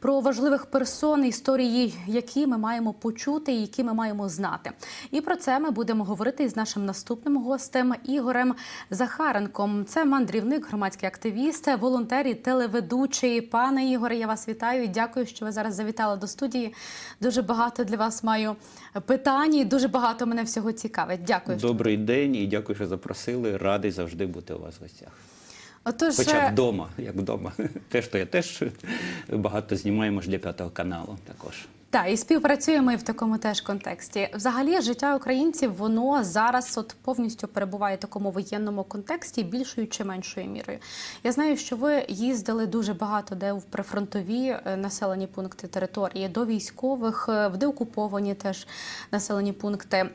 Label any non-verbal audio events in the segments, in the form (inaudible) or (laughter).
про важливих персон, історії, які ми маємо почути і які ми маємо знати. І про це ми будемо говорити із нашим наступним гостем Ігорем Захаренком. Це мандрівник, громадський активіст, волонтер і телеведучий. Пане Ігоре, я вас вітаю. Дякую, що ви зараз завітали до студії. Дуже багато для вас маю питань. і Дуже багато мене всього цікавить. Дякую. що Добрий день і дякую, що запросили. Радий завжди бути у вас в гостях. Отож, Хоча б вдома, як вдома. (laughs) Теж то я теж багато знімаємо ж для п'ятого каналу також. Так, і співпрацюємо і в такому теж контексті. Взагалі, життя українців воно зараз от повністю перебуває в такому воєнному контексті, більшою чи меншою мірою. Я знаю, що ви їздили дуже багато де в прифронтові е, населені пункти території до військових, е, в деокуповані теж населені пункти.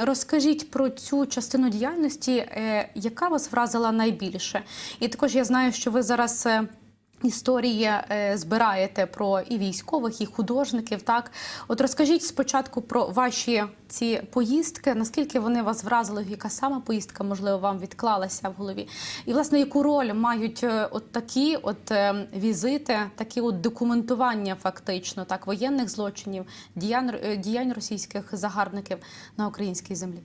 Розкажіть про цю частину діяльності, е, яка вас вразила найбільше? І також я знаю, що ви зараз. Історії е, збираєте про і військових, і художників. Так, от розкажіть спочатку про ваші ці поїздки, наскільки вони вас вразили, яка саме поїздка, можливо, вам відклалася в голові, і власне яку роль мають е, от такі от е, візити, такі от документування, фактично так воєнних злочинів, діянь, діянь російських загарбників на українській землі.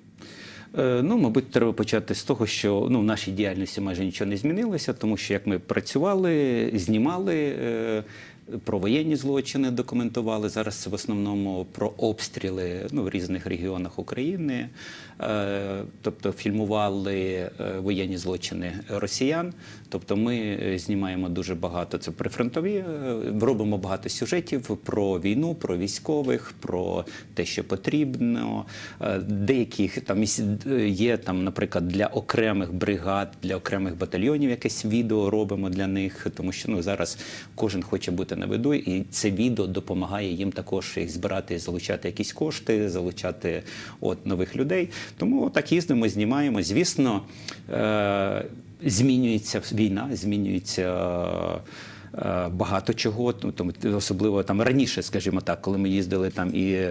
Е, Ну, мабуть, треба почати з того, що ну, в нашій діяльності майже нічого не змінилося, тому що як ми працювали, знімали е, про воєнні злочини, документували. Зараз це в основному про обстріли ну, в різних регіонах України, Е, тобто фільмували е, воєнні злочини росіян. Тобто ми е, знімаємо дуже багато це прифронтові, робимо багато сюжетів про війну, про військових, про те, що потрібно. Деяких там є там, наприклад, для окремих бригад, для окремих батальйонів якесь відео робимо для них, тому що ну зараз кожен хоче бути на виду, і це відео допомагає їм також їх збирати, залучати якісь кошти, залучати от нових людей. Тому так їздимо, знімаємо. Звісно, е- змінюється війна, змінюється. е, Багато чого, ну, особливо там раніше, скажімо так, коли ми їздили там і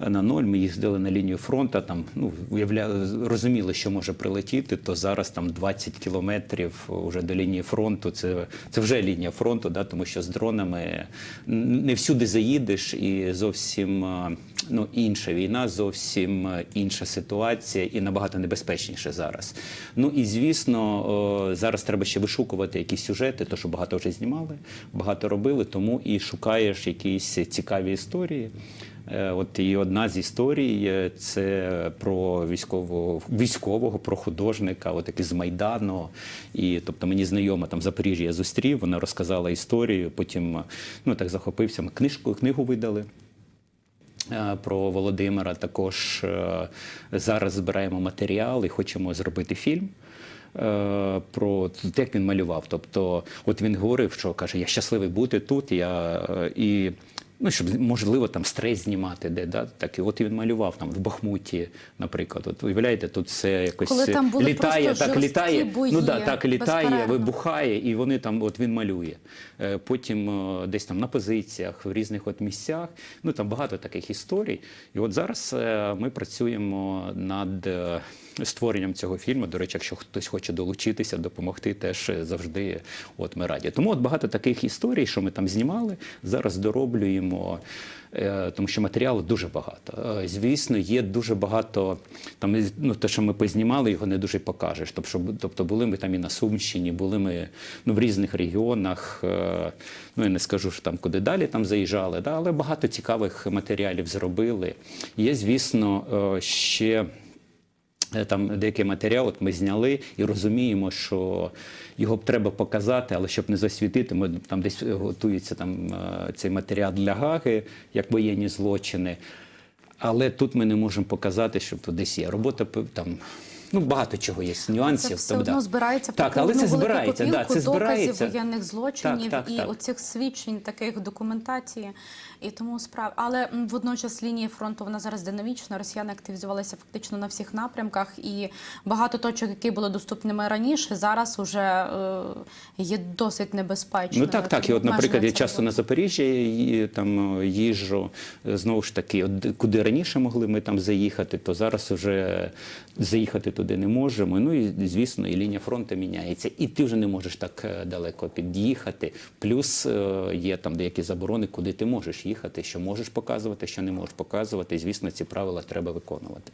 на ноль, ми їздили на лінію фронту, там ну уявляли, розуміли, що може прилетіти, то зараз там 20 кілометрів уже до лінії фронту. Це, це вже лінія фронту, да, тому що з дронами не всюди заїдеш, і зовсім ну, інша війна, зовсім інша ситуація і набагато небезпечніше зараз. Ну і звісно, зараз треба ще вишукувати якісь сюжети, то що багато вже знімали, багато робили, тому і шукаєш якісь цікаві історії. Е, От і одна з історій е, це про військового військового, про художника, от який з Майдану. І тобто мені знайома там в Запоріжжі я зустрів, вона розказала історію. Потім ну так захопився. Ми книжку книгу видали. е, Про Володимира також зараз збираємо матеріал і хочемо зробити фільм. Про як він малював. Тобто, от він говорив, що каже: Я щасливий бути тут. Я і ну щоб можливо там стрес знімати, де да так і от і він малював там в Бахмуті, наприклад. От уявляєте, тут все якось Коли там були літає, так літає. бої, ну да, так літає, вибухає, і вони там, от він малює. Е, Потім е, десь там на позиціях, в різних от місцях. Ну там багато таких історій. І от зараз е, ми працюємо над створенням цього фільму. До речі, якщо хтось хоче долучитися, допомогти, теж завжди от ми раді. Тому от багато таких історій, що ми там знімали, зараз дороблюємо. е, Тому що матеріалу дуже багато. Е, Звісно, є дуже багато там ну, те, що ми познімали, його не дуже покажеш. Тобто, тобто були ми там і на Сумщині, були ми ну, в різних регіонах. е, Ну я не скажу, що там куди далі там заїжджали, да, але багато цікавих матеріалів зробили. Є, звісно, ще. Е, Там деякий матеріал от ми зняли і розуміємо, що його б треба показати, але щоб не засвітити, ми там десь готується там е, цей матеріал для Гаги, як воєнні злочини. Але тут ми не можемо показати, що тут десь є робота там. Ну, багато чого є, нюансів. Це все Тобто, одно збирається в так, таку але це збирається, да, це збирається. доказів воєнних злочинів Так, так, і так. оцих свідчень, таких документації. І тому справ. Але водночас лінія фронту вона зараз динамічна. Росіяни активізувалися фактично на всіх напрямках, і багато точок, які були доступними раніше, зараз уже е, є досить небезпечними. Ну так, так. І от, наприклад, я часто на Запоріжжя там е, їжджу. е, Знову ж таки, от, куди раніше могли ми там заїхати, то зараз вже заїхати туди туди не можемо. Ну і звісно, і лінія фронту міняється, і ти вже не можеш так е, далеко під'їхати. Плюс е, є там деякі заборони, куди ти можеш їхати, що можеш показувати, що не можеш показувати. Звісно, ці правила треба виконувати.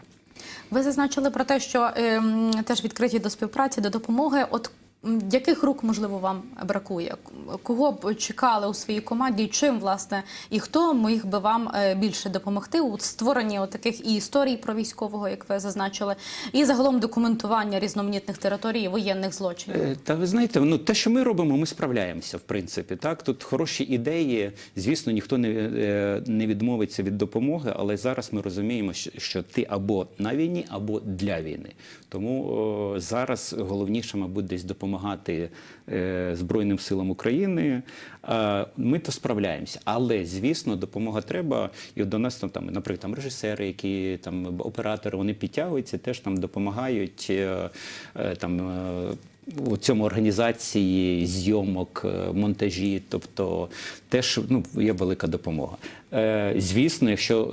Ви зазначили про те, що е, теж відкриті до співпраці, до допомоги. От яких рук можливо вам бракує? Кого б чекали у своїй команді? Чим власне і хто міг би вам е, більше допомогти у створенні таких і історій про військового, як ви зазначили, і загалом документування різноманітних територій воєнних злочинів? Е, Та ви знаєте, ну те, що ми робимо, ми справляємося, в принципі. Так, тут хороші ідеї. Звісно, ніхто не, е, не відмовиться від допомоги, але зараз ми розуміємо, що- ти або на війні, або для війни. Тому о, зараз головніше, мабуть, десь допомагати е, Збройним силам України. Ми то справляємося. Але звісно, допомога треба. І до нас там, наприклад, там режисери, які там оператори, вони підтягуються, теж там допомагають е, е, там. У цьому організації зйомок, е, монтажі, тобто теж ну, є велика допомога. Е, звісно, якщо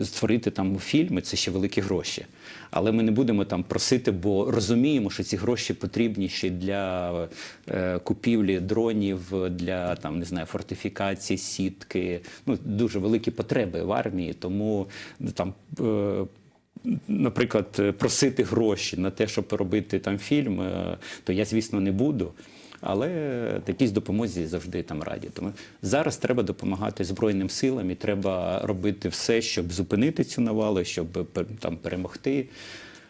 е, створити там фільми, це ще великі гроші. Але ми не будемо там просити, бо розуміємо, що ці гроші потрібні ще для е, купівлі дронів, для там не знаю, фортифікації, сітки. Ну дуже великі потреби в армії, тому ну, там. Е, наприклад, е, просити гроші на те, щоб робити там фільм, е, то я, звісно, не буду. Але якісь допомозі завжди там раді. Тому зараз треба допомагати Збройним силам і треба робити все, щоб зупинити цю навалу, щоб там перемогти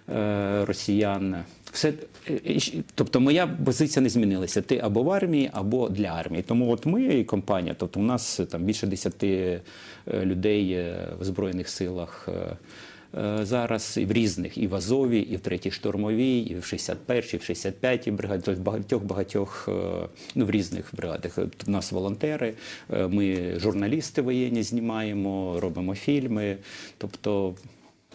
е, росіян. Все, е, тобто моя позиція не змінилася. Ти або в армії, або для армії. Тому от ми і компанія, тобто у нас там більше десяти е, людей е, в Збройних силах. Е, Е, зараз в різних, і в Азові, і в третій штурмовій, і в 61-й, і в 65-й бригаді, тобто багатьох багатьох ну, в різних бригадах. От У нас волонтери, е, ми журналісти воєнні знімаємо, робимо фільми. Тобто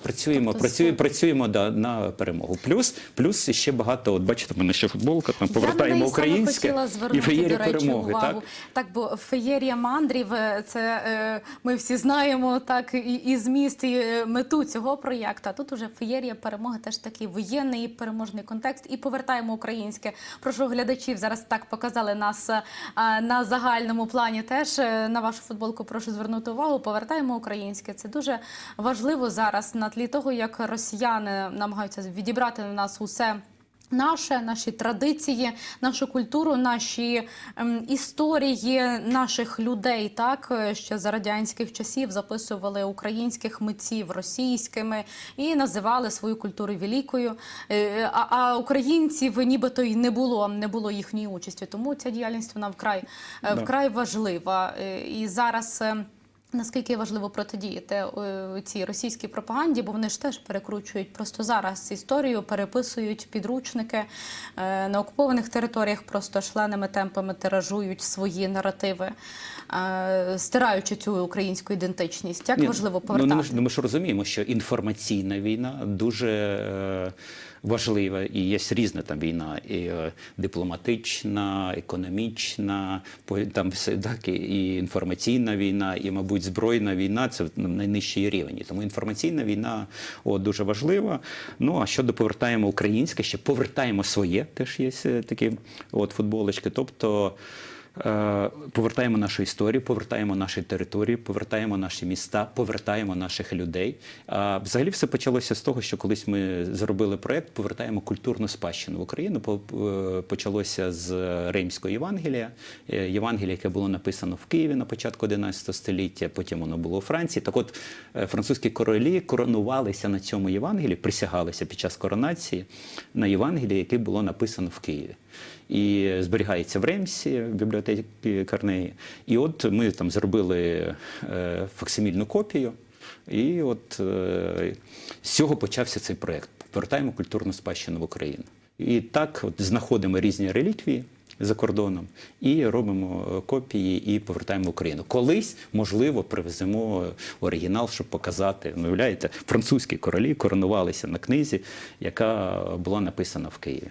працюємо, Тобто працюємо, працюємо да, на перемогу. Плюс, плюс ще багато, от бачите, в мене ще футболка, там повертаємо Я українське хотіла і феєрія перемоги. увагу. Так? Так, бо феєрія мандрів е, це е, ми всі знаємо так і, і зміст, і е, мету цього проєкту. А тут уже феєрія перемоги теж такий воєнний переможний контекст. І повертаємо українське. Прошу глядачів зараз так показали нас на загальному плані. Теж на вашу футболку прошу звернути увагу. Повертаємо українське. Це дуже важливо зараз на тлі того, як росіяни намагаються відібрати на нас усе. Наше, наші традиції, нашу культуру, наші ем, історії наших людей, так е, ще за радянських часів записували українських митців російськими і називали свою культуру великою. Е, А, а українців нібито й не було, не було їхньої участі. Тому ця діяльність вона вкрай е, Да. вкрай важлива. Е, І зараз. е, Наскільки важливо протидіяти е, цій російській пропаганді, бо вони ж теж перекручують просто зараз історію, переписують підручники е, на окупованих територіях, просто шаленими темпами тиражують свої наративи, е, стираючи цю українську ідентичність. Як Ні, важливо Ну, повертати? ми, ж, ну, ми ж розуміємо, що інформаційна війна дуже е, важлива, і є різна там війна, і е, дипломатична, економічна, там все так, і, інформаційна війна, і, мабуть, збройна війна це на найнижчій рівні. Тому інформаційна війна о, дуже важлива. Ну а щодо повертаємо українське, ще повертаємо своє, теж є е, такі от футболочки. Тобто. Е, Повертаємо нашу історію, повертаємо наші території, повертаємо наші міста, повертаємо наших людей. Взагалі все почалося з того, що колись ми зробили проект Повертаємо культурну спадщину в Україну. Е, Почалося з Римського Євангелія. Е, Євангеліє, яке було написано в Києві на початку 11 століття, потім воно було у Франції. Так от французькі королі коронувалися на цьому Євангелії, присягалися під час коронації на Євангелії, яке було написано в Києві і зберігається в Ремсі, в бібліотеці Карнеї. І от ми там зробили е, факсимільну копію. І от е, з цього почався цей проєкт. Повертаємо культурну спадщину в Україну. І так от знаходимо різні реліквії за кордоном і робимо е, копії і повертаємо в Україну. Колись, можливо, привеземо оригінал, щоб показати. Ну, уявляєте, французькі королі коронувалися на книзі, яка була написана в Києві.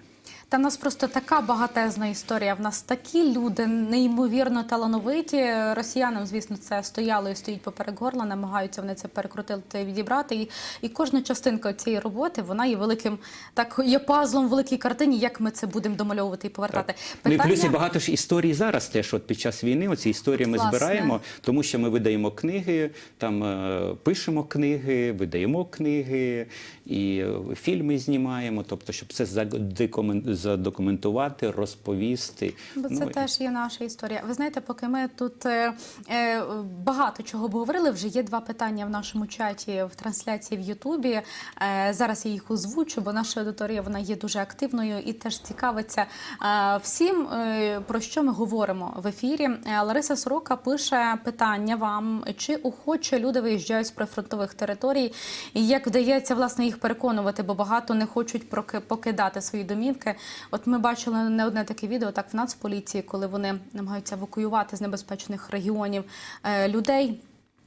Та в нас просто така багатезна історія. В нас такі люди неймовірно талановиті. Росіянам, звісно, це стояло і стоїть поперек горла, намагаються вони це перекрутити і відібрати. І, і кожна частинка цієї роботи вона є великим, так є пазлом в великій картині. Як ми це будемо домальовувати і повертати? Ну і плюс і багато ж історій зараз теж от під час війни. Оці історії ми Власне. збираємо, тому що ми видаємо книги, там е, пишемо книги, видаємо книги і е, фільми знімаємо. Тобто, щоб це задокумен- задокументувати, розповісти. Бо це Ну, теж є наша історія. Ви знаєте, поки ми тут е, е, багато чого обговорили, вже є два питання в нашому чаті в трансляції в Ютубі. Е, зараз я їх озвучу, бо наша аудиторія вона є дуже активною і теж цікавиться е, всім, е, про що ми говоримо в ефірі. Е, Лариса Сорока пише питання вам: чи охоче люди виїжджають з прифронтових територій, і як вдається власне їх переконувати, бо багато не хочуть покидати свої домівки. От ми бачили не одне таке відео, так в Нацполіції, коли вони намагаються евакуювати з небезпечних регіонів е, людей.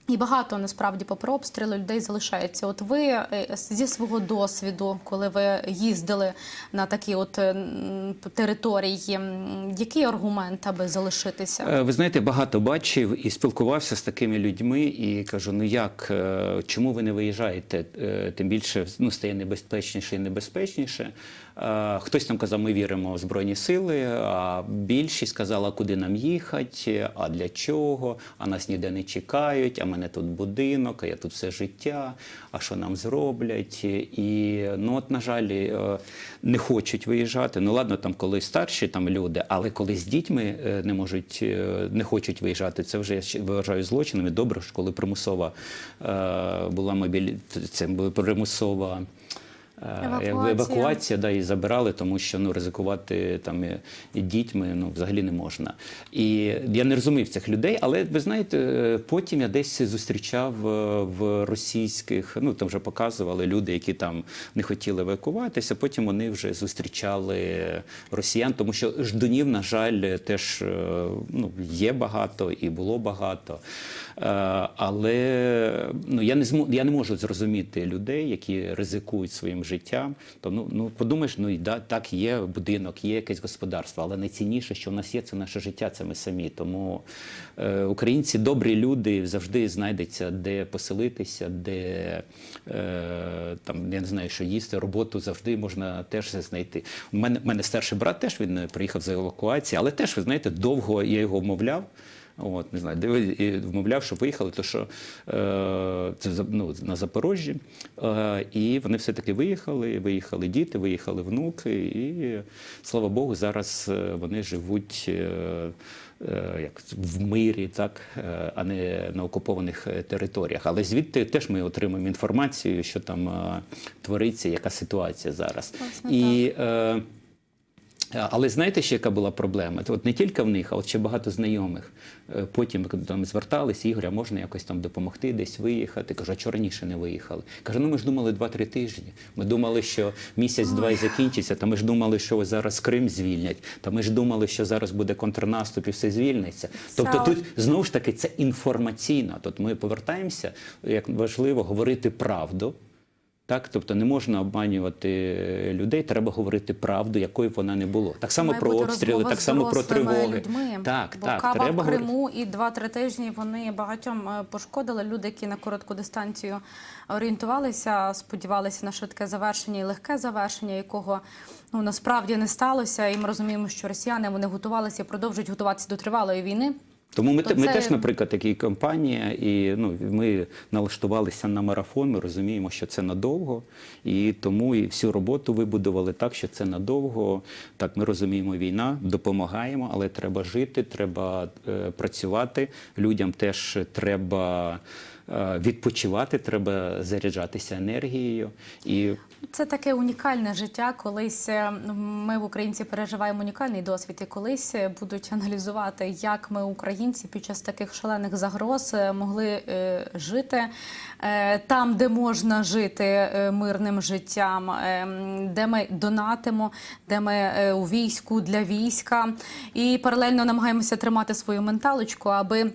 І багато насправді попри обстріли людей залишається. От ви е, зі свого досвіду, коли ви їздили на такі от території, який аргумент, аби залишитися? Е, Ви знаєте, багато бачив і спілкувався з такими людьми, і кажу: ну як, чому ви не виїжджаєте? Тим більше ну, стає небезпечніше і небезпечніше. Е, Хтось там казав, ми віримо в Збройні Сили, а більшість сказала, куди нам їхати, а для чого, а нас ніде не чекають, а мене тут будинок, а я тут все життя, а що нам зроблять? І ну от, на жаль, е, не хочуть виїжджати. Ну ладно, там коли старші там люди, але коли з дітьми е, не можуть, не хочуть виїжджати, це вже я вважаю злочином. І добре, що коли примусова була мобілі... це примусова. Е, Евакуація. евакуація, да, і забирали, тому що ну ризикувати там і дітьми ну взагалі не можна. І я не розумів цих людей, але ви знаєте, е, потім я десь зустрічав е, в російських, ну там вже показували люди, які там не хотіли евакуватися. Потім вони вже зустрічали росіян, тому що ждунів, на жаль, теж е, ну є багато і було багато. Е, Але ну я не змо, я не можу зрозуміти людей, які ризикують своїм життям. То ну ну подумаєш, ну і да, так є будинок, є якесь господарство, але найцінніше, що в нас є, це наше життя, це ми самі. Тому е, українці добрі люди завжди знайдеться, де поселитися, де е, там я не знаю, що їсти, роботу завжди можна теж знайти. У мене, мене старший брат теж він е, приїхав з евакуації, але теж ви знаєте, довго я його вмовляв. От, не знаю, де ви- і вмовляв, що виїхали, то що е, це ну, на Запорожжі. Е, і вони все-таки виїхали, виїхали діти, виїхали внуки, і слава Богу, зараз е, вони живуть. Е, е, як в мирі, так е, а не на окупованих територіях. Але звідти теж ми отримуємо інформацію, що там твориться, яка ситуація зараз. Власне, І е, але знаєте, ще яка була проблема? От не тільки в них, а от ще багато знайомих. Е, Потім там звертались, Ігор, а можна якось там допомогти, десь виїхати. Кажу, а чого раніше не виїхали? Каже, ну ми ж думали 2-3 тижні. Ми думали, що місяць-два і закінчиться. Та ми ж думали, що зараз Крим звільнять. Та ми ж думали, що зараз буде контрнаступ і все звільниться. Тобто тут знову ж таки це інформаційно. Тут ми повертаємося, як важливо говорити правду. Так, тобто не можна обманювати е, людей, треба говорити правду, якою б вона не було. Так само Має про обстріли, так само про тривоги. Людьми, Так, бо так, кава треба в. Криму і 2-3 тижні вони багатьом е, пошкодили. Люди, які на коротку дистанцію орієнтувалися, сподівалися на швидке завершення і легке завершення, якого ну насправді не сталося. І ми розуміємо, що росіяни вони готувалися і продовжують готуватися до тривалої війни. Тому ми, То ми це- теж, наприклад, такі компанія, і ну, ми налаштувалися на марафон. Ми розуміємо, що це надовго, і тому і всю роботу вибудували так, що це надовго. Так, ми розуміємо, війна, допомагаємо, але треба жити, треба е, працювати. Людям теж треба е, відпочивати, треба заряджатися енергією. І Це таке унікальне життя. Колись е, ми в українці переживаємо унікальний досвід, і колись е, будуть аналізувати, як ми, українці, під час таких шалених загроз е, могли жити там, де можна жити мирним життям, де ми донатимо, де ми у війську для війська, і паралельно намагаємося тримати свою менталочку, аби.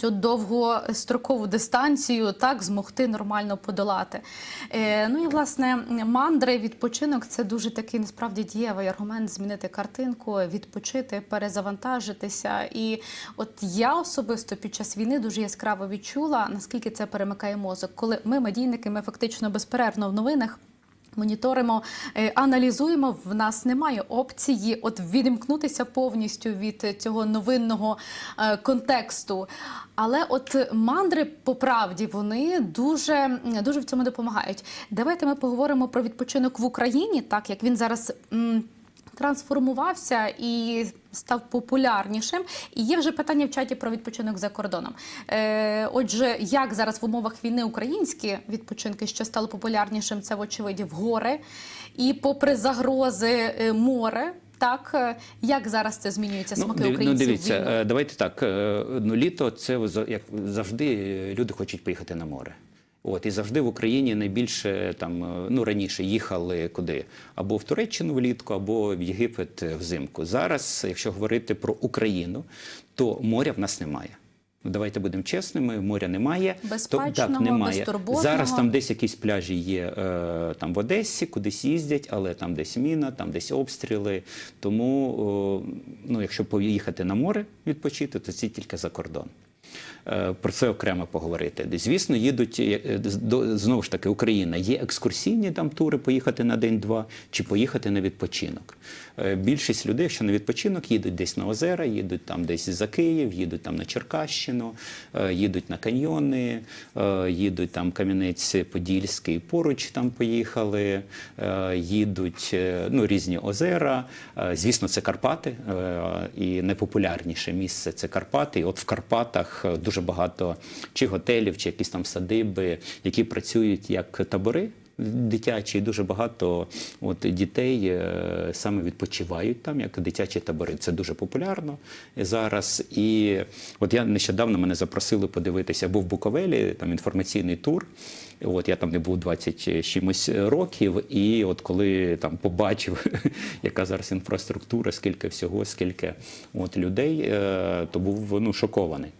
Цю довгострокову дистанцію так змогти нормально подолати. Е, ну і власне мандри, відпочинок це дуже такий насправді дієвий аргумент змінити картинку, відпочити, перезавантажитися. І от я особисто під час війни дуже яскраво відчула, наскільки це перемикає мозок, коли ми, медійники, ми фактично безперервно в новинах. Моніторимо, е, аналізуємо. В нас немає опції от відімкнутися повністю від цього новинного е, контексту. Але от мандри по правді вони дуже, дуже в цьому допомагають. Давайте ми поговоримо про відпочинок в Україні, так як він зараз. Трансформувався і став популярнішим. І є вже питання в чаті про відпочинок за кордоном. Е, отже, як зараз в умовах війни українські відпочинки, що стало популярнішим, це вочевидь в гори. І попри загрози е, море, так е, як зараз це змінюється смаки див- ну, українців? в дивіться, е, давайте так. Ну, літо це як завжди люди хочуть поїхати на море. От і завжди в Україні найбільше там е, ну раніше їхали куди або в Туреччину влітку, або в Єгипет е, взимку. Зараз, якщо говорити про Україну, то моря в нас немає. Ну, давайте будемо чесними, моря немає. То- Безпечного, безтурботного. Зараз там десь якісь пляжі є е, там в Одесі, кудись їздять, але там десь міна, там десь обстріли. Тому, ну, якщо поїхати на море відпочити, то це тільки за кордон. Е, Про це окремо поговорити. Звісно, їдуть е, знову ж таки Україна. Є екскурсійні там тури поїхати на день-два чи поїхати на відпочинок. Е, Більшість людей, якщо на відпочинок, їдуть десь на озера, їдуть там десь за Київ, їдуть там на Черкащину, їдуть на каньйони, їдуть там Кам'янець-Подільський, поруч там поїхали, їдуть ну, різні озера. Звісно, це Карпати, і найпопулярніше місце це Карпати. І от в Карпатах е, дуже багато чи готелів, чи якісь там садиби, які працюють як табори. Дитячі дуже багато от дітей е, саме відпочивають там, як дитячі табори. Це дуже популярно зараз. І от я нещодавно мене запросили подивитися, був в Буковелі там інформаційний тур. От я там не був 20 з чимось років, і от коли там побачив, (laughs) яка зараз інфраструктура, скільки всього, скільки от людей, е, то був ну шокований.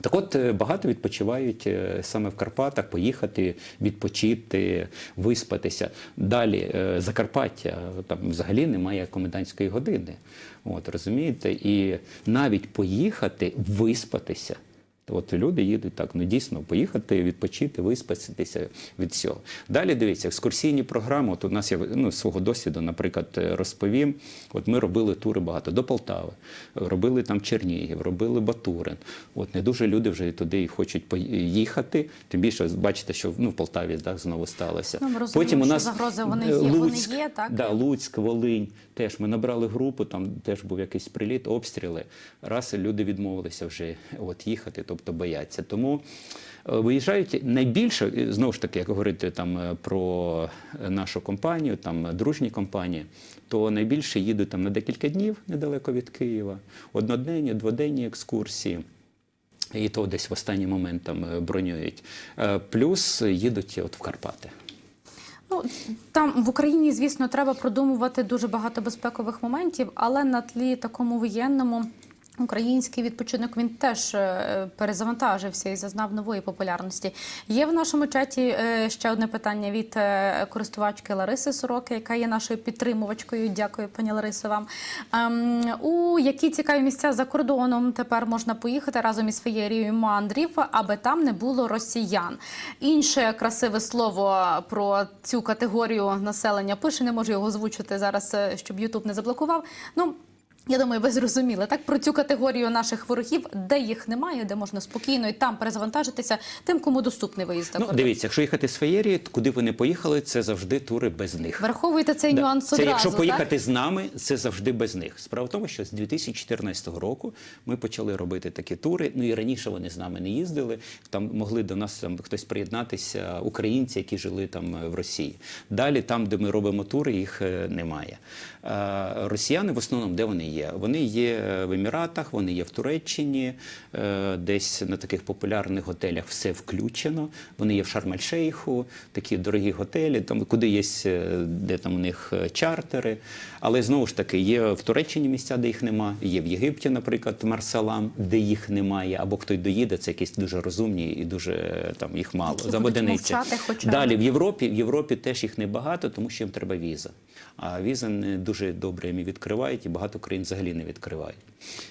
Так от е, багато відпочивають е, саме в Карпатах, поїхати, відпочити, виспатися. Далі е, Закарпаття, там взагалі немає комендантської години. От, розумієте? І навіть поїхати, виспатися. От люди їдуть так, ну дійсно поїхати, відпочити, виспатися від всього. Далі дивіться, екскурсійні програми. От у нас я ну, свого досвіду, наприклад, розповім. От ми робили тури багато до Полтави, робили там Чернігів, робили Батурин. От не дуже люди вже туди і хочуть поїхати. Тим більше бачите, що ну, в Полтаві так, знову сталося. Ну, ми розуміємо, що загрози вони е, є. Вони є, так? Да, Луцьк, Волинь. Теж ми набрали групу, там теж був якийсь приліт, обстріли. Раз люди відмовилися вже от їхати, тобто бояться. Тому е, виїжджають найбільше, знову ж таки, як говорити там е, про нашу компанію, там е, дружні компанії, то найбільше їдуть там на декілька днів недалеко від Києва, одноденні, дводенні екскурсії. І то десь в останній момент там бронюють. Плюс їдуть от в Карпати. Ну там в Україні, звісно, треба продумувати дуже багато безпекових моментів, але на тлі такому воєнному. Український відпочинок він теж е, перезавантажився і зазнав нової популярності. Є в нашому чаті е, ще одне питання від е, користувачки Лариси Сороки, яка є нашою підтримувачкою. Дякую, пані Ларисо, вам. Ем, У які цікаві місця за кордоном тепер можна поїхати разом із феєрією мандрів, аби там не було росіян. Інше красиве слово про цю категорію населення пише, не можу його озвучити зараз, щоб Ютуб не заблокував. Ну. Я думаю, ви зрозуміли так про цю категорію наших ворогів, де їх немає, де можна спокійно і там перезавантажитися, тим, кому доступний виїзд Ну, дивіться, якщо їхати з феєрії, куди ви не поїхали, це завжди тури без них. Враховуйте цей Да. нюанс це одразу. якщо так? поїхати з нами, це завжди без них. Справа в тому, що з 2014 року ми почали робити такі тури. Ну і раніше вони з нами не їздили. Там могли до нас там хтось приєднатися, українці, які жили там е, в Росії. Далі, там, де ми робимо тури, їх е, немає. Росіяни в основному де вони є. Вони є в Еміратах, вони є в Туреччині, е, десь на таких популярних готелях все включено. Вони є в Шарм-ель-Шейху, такі дорогі готелі, там куди є е, де там у них е, чартери. Але знову ж таки є в Туреччині місця, де їх нема. Є в Єгипті, наприклад, Марсалам, де їх немає. Або хто й доїде, це якісь дуже розумні і дуже е, там їх мало. Які За будуть одиниці. мовчати хоча б. Далі в Європі, в Європі теж їх небагато, тому що їм треба віза. А візи не дуже добре їм відкривають, і багато країн взагалі не відкривають.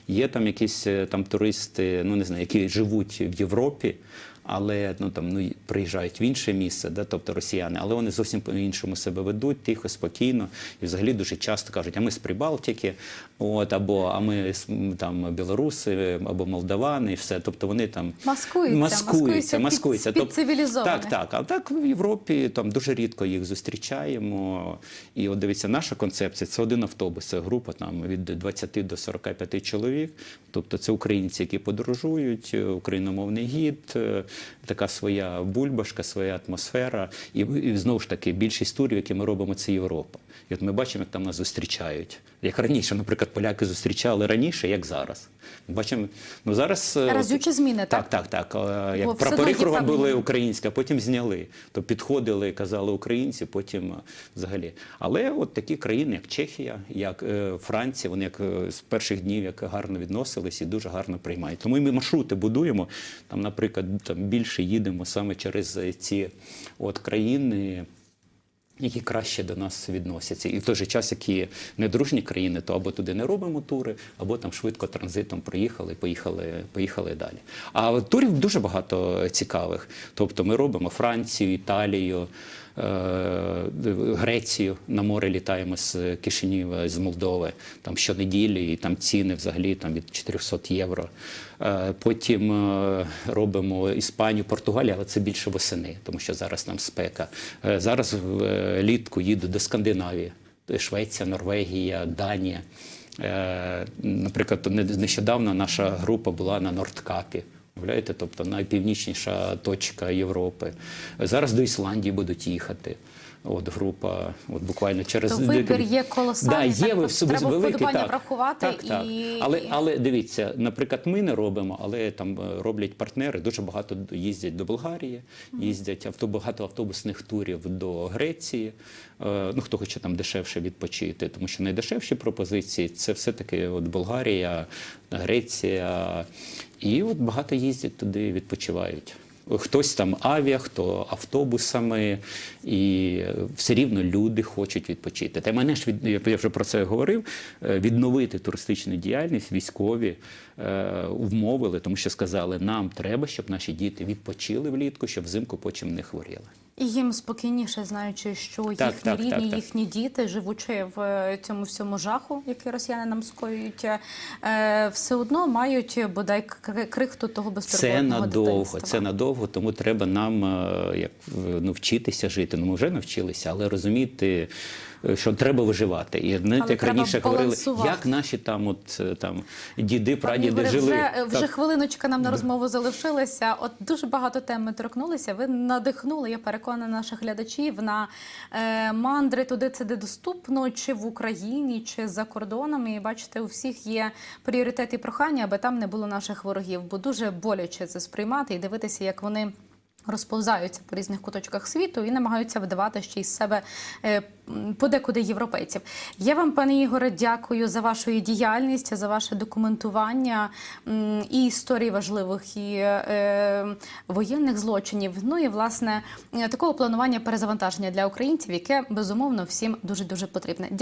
Є там якісь е, там туристи, ну не знаю, які живуть в Європі. Але ну там ну приїжджають в інше місце, да, тобто росіяни, але вони зовсім по-іншому себе ведуть, тихо, спокійно, і взагалі дуже часто кажуть, а ми з Прибалтики, от або а ми там білоруси, або молдавани, і все. Тобто вони там Маскуються, маскуються маскуються, під- під Тобто- цивілізованих. Так, так. А так в Європі там дуже рідко їх зустрічаємо. І от дивіться, наша концепція це один автобус, це група там від 20 до 45 чоловік. Тобто це українці, які подорожують, е, україномовний гід, е, така своя бульбашка, своя атмосфера. І, і знову ж таки, більшість турів, які ми робимо, це Європа. І от ми бачимо, як там нас зустрічають. Як раніше, наприклад, поляки зустрічали раніше, як зараз. Ми бачимо, ну зараз е, Разючі зміни, так? так, так, так. Е, Бо Як прапори одно є кругом були українські, а потім зняли. То підходили, казали українці, потім е, взагалі. Але от такі країни, як Чехія, як Франція, вони як з перших днів як гарно відносились і дуже гарно приймають. Тому ми маршрути будуємо. Там, наприклад, там більше їдемо саме через ці от країни. Які краще до нас відносяться, і в той же час, які недружні країни, то або туди не робимо тури, або там швидко транзитом проїхали, поїхали, поїхали далі. А турів дуже багато цікавих. Тобто ми робимо Францію, Італію, Грецію на море літаємо з Кишинєва, з Молдови, там щонеділі, і там ціни взагалі там від 400 євро. Е, Потім е, робимо Іспанію, Португалію, але це більше восени, тому що зараз нам спека. Е, Зараз влітку їду до Скандинавії, Швеція, Норвегія, Данія. Е, Наприклад, не- нещодавно наша група була на Нордкапі. Уявляєте, тобто найпівнічніша точка Європи. Зараз до Ісландії будуть їхати. От група, от буквально через То вибір є колосальний, Да, є так, ви- треба великий, так. врахувати Так, так. Але, але дивіться, наприклад, ми не робимо, але там е, роблять партнери. Дуже багато їздять до Болгарії, їздять авто, багато автобусних турів до Греції. Е, Ну хто хоче там дешевше відпочити, тому що найдешевші пропозиції це все-таки от Болгарія, Греція. І от багато їздять туди, відпочивають. Хтось там авіа, хто автобусами, і все рівно люди хочуть відпочити. Та мене ж від я вже про це говорив. е, Відновити туристичну діяльність військові е, вмовили, тому що сказали, нам треба, щоб наші діти відпочили влітку, щоб взимку потім не хворіли. І їм спокійніше, знаючи, що їхні Так, так, рідні, так, так. їхні діти, живучи в е, цьому всьому жаху, який росіяни нам скоюють, е, все одно мають бодай кри- крихту того Це надовго, дитинства. це надовго, тому треба нам е, як навчитися ну, вчитися жити. Ну ми вже навчилися, але розуміти, що треба виживати. І знаєте, як раніше говорили, як наші там, от е, там діди, прадіди Ігоре, жили. Вже, вже хвилиночка нам на розмову залишилася. От дуже багато тем ми торкнулися. Ви надихнули, я переконана наших глядачів на е, мандри туди, це де доступно, чи в Україні, чи за кордоном. І бачите, у всіх є пріоритет і прохання, аби там не було наших ворогів, бо дуже боляче це сприймати і дивитися, як вони. Розповзаються по різних куточках світу і намагаються видавати ще із себе е, подекуди європейців. Я вам, пане Ігоре, дякую за вашу діяльність, за ваше документування і історій важливих, і е, воєнних злочинів. Ну і власне е, такого планування перезавантаження для українців, яке безумовно всім дуже дуже потрібне.